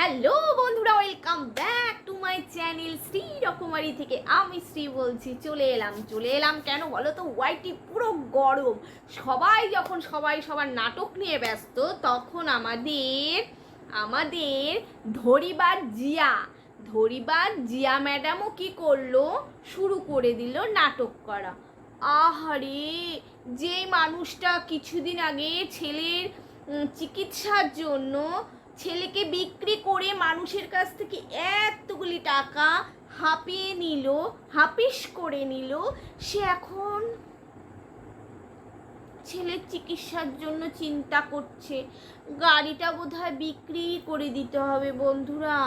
Hello বন্ধুরা, welcome back to my channel Shri Rokomari থেকে আমি শ্রী বলছি, চলে এলাম চলে এলাম কেন বলো তো? ওয়াইটি পুরো গরম। সবাই যখন সবাই সবার নাটক নিয়ে ব্যস্ত, তখন আমাদের আমাদের ধরিবার জিয়া ধরিবার জিয়া ম্যাডামও কি করল? শুরু করে দিল নাটক করা। আহারে, যে মানুষটা কিছুদিন আগে ছেলের চিকিৎসার জন্য ছেলেকে বিক্রি করে মানুষের কাছ থেকে এতগুলি টাকা হাঁপিয়ে নিল, হাপিস করে নিল, সে এখন ছেলের চিকিৎসার জন্য চিন্তা করছে। গাড়িটা বোধহয় বিক্রি করে দিতে হবে বন্ধুরা।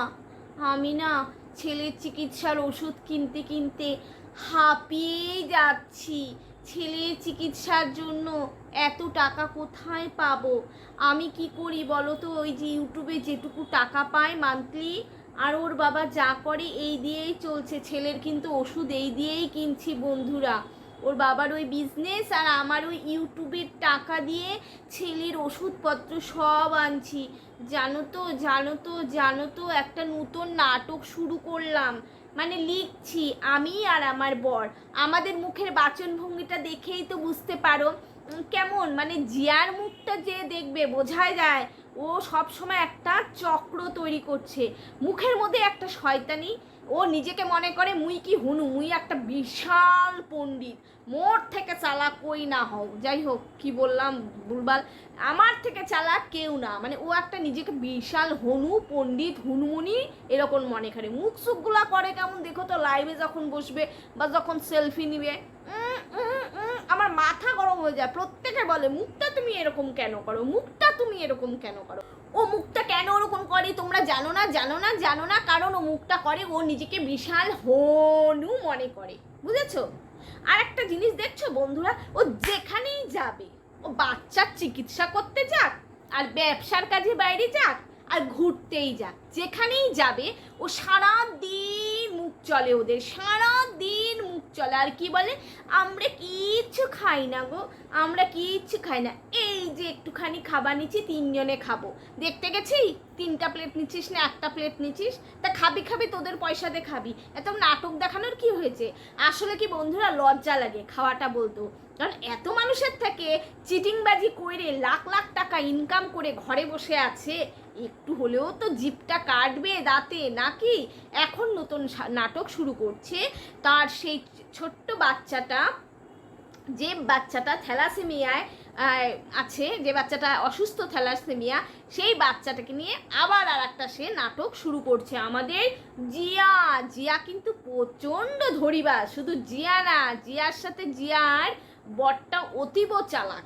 আমি না ছেলের চিকিৎসার ওষুধ কিনতে কিনতে হাঁপিয়েই যাচ্ছি। ছেলের চিকিৎসার জন্য এত টাকা কোথায় পাবো? আমি কি করি বলো তো? ওই যে ইউটিউবে যেটুকু টাকা পায় মান্থলি আর ওর বাবা যা করে এই দিয়েই চলছে। ছেলের কিন্তু ওষুধ এই দিয়েই কিনছি বন্ধুরা। ওর বাবার ওই বিজনেস আর আমার ওই ইউটিউবের টাকা দিয়ে ছেলের ওষুধপত্র সব আনছি। জানো তো জানো তো জানো তো, একটা নতুন নাটক শুরু করলাম। মানে লিখছি আমি আর আমার বর। আমাদের মুখের বাচনভঙ্গিটা দেখেই তো বুঝতে পারো। কেমন? মানে জিয়ার মুখটা যে দেখবে, বোঝাই যায়। ও সব সময় একটা চক্র তৈরি করছে। মুখের মধ্যে একটা শয়তানি, ও নিজেকে মনে করে মুই কি হুনু, মুই একটা বিশাল পণ্ডিত। মোর থেকে চালাক কই না হও। যাই হোক, কি বললাম ভুলবাল আমার থেকে চালাক কেউ না। মানে ও একটা নিজেকে বিশাল হনু, পণ্ডিত, হুনমুনি এরকম মনে করে। মুখ সুখগুলা করে কেমন? দেখো তো লাইভে যখন বসবে বা যখন সেলফি নিবে আমার মাথা গরম হয়ে যায়, প্রত্যেকে বলে, মুখটা তুমি এরকম কেন করো? মুখটা তুমি এরকম কেন করো? ও মুখটা কেন ওরকম করে? তোমরা জানো না জানো না জানো না, কারণ ও মুখটা করে, ও নিজেকে বিশাল হনু মনে করে। বুঝেছ? আর একটা জিনিস দেখছ বন্ধুরা, ও যেখানেই যাবে, ও বাচ্চার চিকিৎসা করতে যাক, আর ব্যবসার কাজে বাইরে যাক, আর ঘুরতেই যাক। যেখানেই যাবে, ও সারা দিন মুখ চলে ওদের সারা দিন চলে, আর কি বলে? আমরা কিচ্ছু খাই না গো, আমরা কিচ্ছু খাই না। এই যে একটুখানি খাবার নিচ্ছি, তিনজনে খাব। দেখতে গেছি? তিনটা প্লেট নিচ্ছিস না, একটা প্লেট নিচ্ছিস? তা খাবি খাবি, তোদের পয়সাতে খাবি। এত নাটক দেখানোর কি হয়েছে? আসলে কি বন্ধুরা লজ্জা লাগে, খাওয়াটা বলতো। কারণ এত মানুষের থেকে চিটিংবাজি করে লাখ লাখ টাকা ইনকাম করে ঘরে বসে আছে, একটু হলেও তো জিপটা কাটবে দাঁতে, নাকি? এখন নতুন নাটক শুরু করছে, তার সেই ছোট্ট বাচ্চাটা, যে বাচ্চাটা থ্যালাসেমিয়ায় আছে, যে বাচ্চাটা অসুস্থ থ্যালাসেমিয়া, সেই বাচ্চাটাকে নিয়ে আবার আর একটা সে নাটক শুরু করছে আমাদের জিয়া। জিয়া কিন্তু প্রচণ্ড ধরিবা শুধু জিয়া না, জিয়ার সাথে জিয়ার বরটা অতীব চালাক।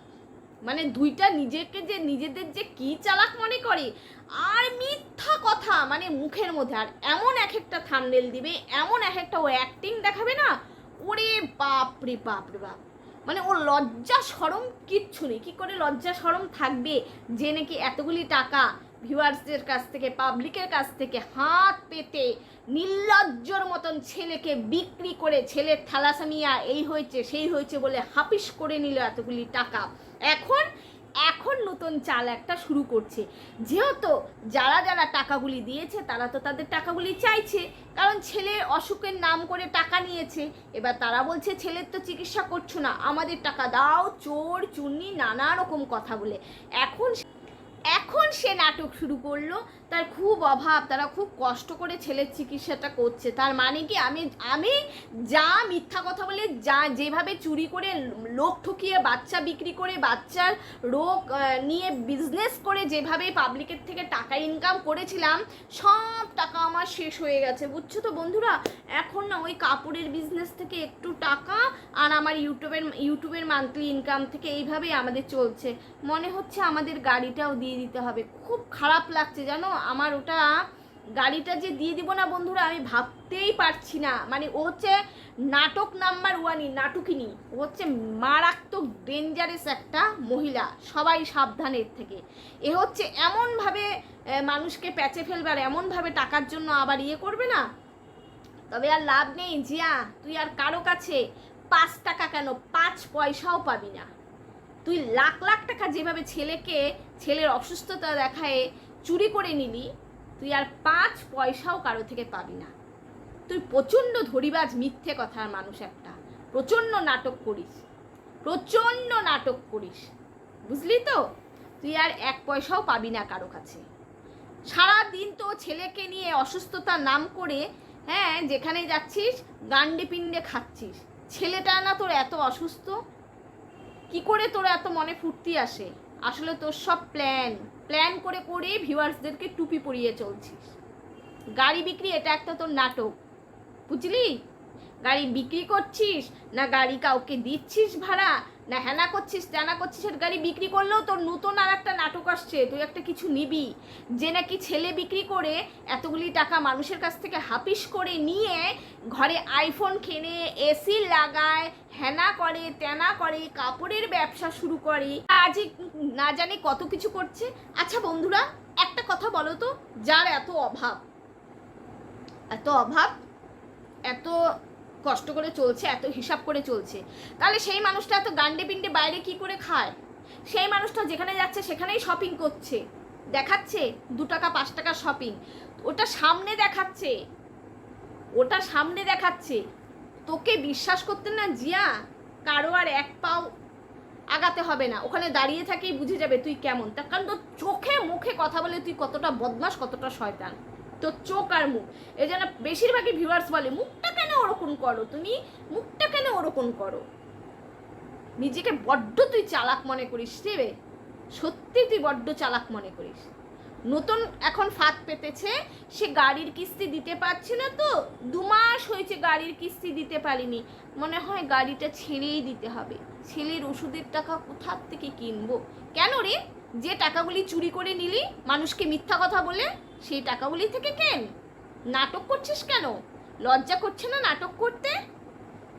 মানে দুইটা নিজেকে যে নিজেদের যে কি চালাক মনে করে, আর মিথ্যা কথা মানে মুখের মধ্যে। আর এমন এক একটা থামনেল দিবে, এমন এক একটা ও অ্যাক্টিং দেখাবে না, ওরে বাপ রে বাপ রে বাপ। মানে ওর লজ্জা সরম কিচ্ছু নেই। কী করে লজ্জা সরম থাকবে? যে নাকি এতগুলি টাকা ভিউয়ার্সদের কাছ থেকে পাবলিকের কাছ থেকে হাত পেতে নির্লজ্জর মতন ছেলেকে বিক্রি করে ছেলের থ্যালাসামিয়া, এই হয়েছে, সেই হয়েছে বলে হাপিস করে নিল এতগুলি টাকা। এখন এখন নতুন চাল একটা শুরু করছে। যেহেতু যারা যারা টাকাগুলি দিয়েছে, তারা তো তাদের টাকাগুলি চাইছে। কারণ ছেলের অসুখের নাম করে টাকা নিয়েছে। এবার তারা বলছে, ছেলের তো চিকিৎসা করছ না, আমাদের টাকা দাও, চোর, চুন্নি, নানা রকম কথা বলে। এখন সে নাটক শুরু করল। তার খুব অভাব, তারা খুব কষ্ট করে ছেলের চিকিৎসাটা করছে। তার মানে কি? আমি আমি যা মিথ্যা কথা বলে, যা যেভাবে চুরি করে লোক ঠকিয়ে, বাচ্চা বিক্রি করে, বাচ্চার রোগ নিয়ে বিজনেস করে যেভাবে পাবলিকের থেকে টাকা ইনকাম করেছিলাম, সব টাকা আমার শেষ হয়ে গেছে। বুঝছ তো বন্ধুরা? এখন না ওই কাপড়ের বিজনেস থেকে একটু টাকা আর আমার ইউটিউবের ইউটিউবের মান্থলি ইনকাম থেকে এইভাবেই আমাদের চলছে। মনে হচ্ছে আমাদের গাড়িটাও দিয়ে দিতে হবে। খুব খারাপ লাগছে জানো? আমার ওটা গাড়িটা যে দিয়ে দিব না বন্ধুরা, আমি ভাবতেই পারছি না। মানে ও হচ্ছে নাটক নাম্বার ওয়ানই নাটকিনী। ও হচ্ছে মারাত্মক ডেঞ্জারাস একটা মহিলা, সবাই সাবধানের থেকে। এ হচ্ছে এমনভাবে মানুষকে প্যাচে ফেলবে আর এমনভাবে টাকার জন্য আবার ইয়ে করবে না? তবে আর লাভ নেই, জিয়া, তুই আর কারও কাছে পাঁচ টাকা কেন? পাঁচ পয়সাও পাবি না। তুই লাখ লাখ টাকা যেভাবে ছেলেকে ছেলের অসুস্থতা দেখায় চুরি করে নিলি, তুই আর পাঁচ পয়সাও কারও থেকে পাবি না। তুই প্রচণ্ড ধরিবাজ মিথ্যে কথার মানুষ একটা। প্রচণ্ড নাটক করিস। প্রচণ্ড নাটক করিস। বুঝলি তো? তুই আর এক পয়সাও পাবি না কারও কাছে। সারা দিন তো ছেলেকে নিয়ে অসুস্থতা নাম করে হ্যাঁ যেখানে যাচ্ছিস, গান্ডে পিণ্ডে খাচ্ছিস। ছেলেটা না তোর এত অসুস্থ? কি করে তোর এত মনে ফুর্তি আসে? আসলে তোর সব প্ল্যান প্ল্যান করে করে ভিউয়ার্সদেরকে টুপি পরিয়ে চলছিস। গাড়ি বিক্রি, এটা একটা তোর নাটক। বুঝলি? গাড়ি বিক্রি করছিস না গাড়ি কাউকে দিচ্ছিস ভাড়া? না হ্যানা করছিস, ত্যানা করছিস আর গাড়ি বিক্রি করলেও তোর নতুন আর একটা নাটক আসছে, তুই একটা কিছু নিবি। যে নাকি ছেলে বিক্রি করে এতগুলি টাকা মানুষের কাছ থেকে হাপিস করে নিয়ে ঘরে আইফোন কেনে এসি লাগায় হেনা করে তেনা করে, কাপড়ের ব্যবসা শুরু করে। আজই না জানি কত কিছু করছে। আচ্ছা বন্ধুরা, একটা কথা বলো তো, যার এত অভাব? এত অভাব? এত কষ্ট করে চলছে, এত হিসাব করে চলছে। তাহলে সেই মানুষটা এত গান্ডে পিন্ডে বাইরে কি করে খায়? সেই মানুষটা যেখানে যাচ্ছে সেখানেই শপিং করছে। দেখাচ্ছে দু টাকা, পাঁচ টাকা শপিং ওটা সামনে দেখাচ্ছে। ওটা সামনে দেখাচ্ছে। তোকে বিশ্বাস করতে না জিয়া, কারও আর এক পাও আগাতে হবে না। ওখানে দাঁড়িয়ে থাকেই বুঝে যাবে তুই কেমন। তার কারণ তোর চোখে মুখে কথা বলে তুই কতটা বদমাস কতটা শয়তান। তোর চোখ আর মুখ। এই জন্য বেশিরভাগই ভিউয়ার্স বলে, মুখটা ওরকম করো, তুমি মুখটা কেন ওরকম করো? নিজেকে বড্ড তুই চালাক মনে করিস রে। সত্যি তুই বড্ড চালাক মনে করিস। নতুন এখন ফাঁদ পেতেছে, সে গাড়ির কিস্তি দিতে পারছে না তো, দু মাস হয়েছে গাড়ির কিস্তি দিতে পারিনি। মনে হয় গাড়িটা ছেড়েই দিতে হবে। ছেলের ওষুধের টাকা কোথার থেকে কিনবো? কেন রে? যে টাকাগুলি চুরি করে নিলি, মানুষকে মিথ্যা কথা বলে, সেই টাকাগুলি থেকে কেন? নাটক করছিস কেন? লজ্জা করছে না নাটক করতে?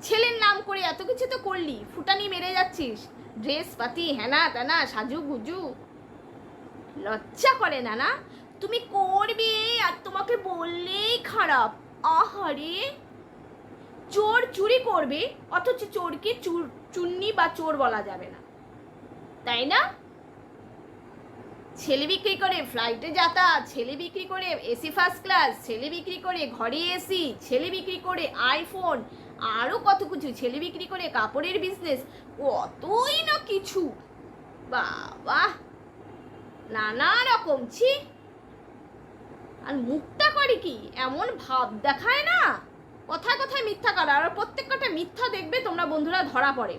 ছেলের নাম করে এত কিছু তো করলি, ফুটানি মেরে যাচ্ছিস। ড্রেস পাতি, হেনা তেনা, সাজু গুজু। লজ্জা করে না না তুমি করবে আর তোমাকে বললেই খারাপ। আহারে! চোর চুরি করবে, অথচ চোরকে চুর চুন্নি বা চোর বলা যাবে না। তাই না? ছেলে বিক্রি করে ফ্লাইটে যাতায়াত, ছেলে বিক্রি করে এসি ফার্স্ট ক্লাস ছেলে বিক্রি করে ঘরে এসি ছেলে বিক্রি করে আইফোন আরও কত কিছু, ছেলে বিক্রি করে কাপড়ের বিজনেস কতই না কিছু। বাবা, নানা রকম, ছি। আর মুখটা করে কি? এমন ভাব দেখায় না? কথায় কথায় মিথ্যা করা, আর প্রত্যেক কটা মিথ্যা দেখবে, তোমরা বন্ধুরা ধরা পড়ে।